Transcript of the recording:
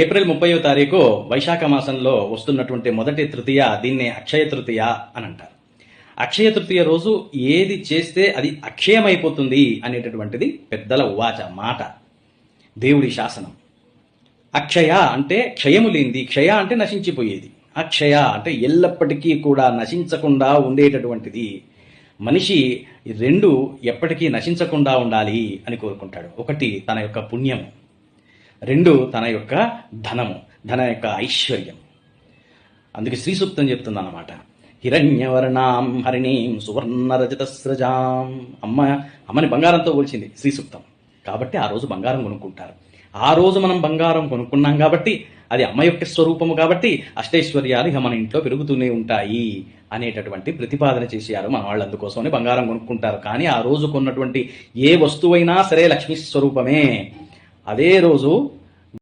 April ముప్పయో తారీఖు వైశాఖ మాసంలో వస్తున్నటువంటి మొదటి తృతీయ దీన్నే అక్షయ తృతీయ అని అంటారు. అక్షయ తృతీయ రోజు ఏది చేస్తే అది అక్షయమైపోతుంది అనేటటువంటిది పెద్దల ఉవాచ మాట. దేవుడి శాసనం. అక్షయ అంటే క్షయము లేనిది క్షయ అంటే నశించిపోయేది. అక్షయ అంటే ఎల్లప్పటికీ కూడా నశించకుండా ఉండేటటువంటిది. మనిషి రెండు ఎప్పటికీ నశించకుండా ఉండాలి అని కోరుకుంటాడు. ఒకటి తన యొక్క పుణ్యము. రెండు తన యొక్క ధనము ధన యొక్క ఐశ్వర్యం. అందుకే శ్రీ సూక్తం చెప్తుంది అన్నమాట హిరణ్యవర్ణాం హరిణీం సువర్ణ రజత స్రజాం అమ్మ అమ్మని బంగారంతో పోల్చింది శ్రీ సూక్తం కాబట్టి ఆ రోజు బంగారం కొనుక్కుంటారు. ఆ రోజు మనం బంగారం కొనుక్కున్నాం కాబట్టి అది అమ్మ యొక్క స్వరూపము కాబట్టి అష్టైశ్వర్యాలు ఇక మన ఇంట్లో పెరుగుతూనే ఉంటాయి అనేటటువంటి ప్రతిపాదన చేశారు మన వాళ్ళు అందుకోసమని బంగారం కొనుక్కుంటారు. కానీ ఆ రోజు కొన్నటువంటి ఏ వస్తువైనా సరే లక్ష్మీ స్వరూపమే. అదే రోజు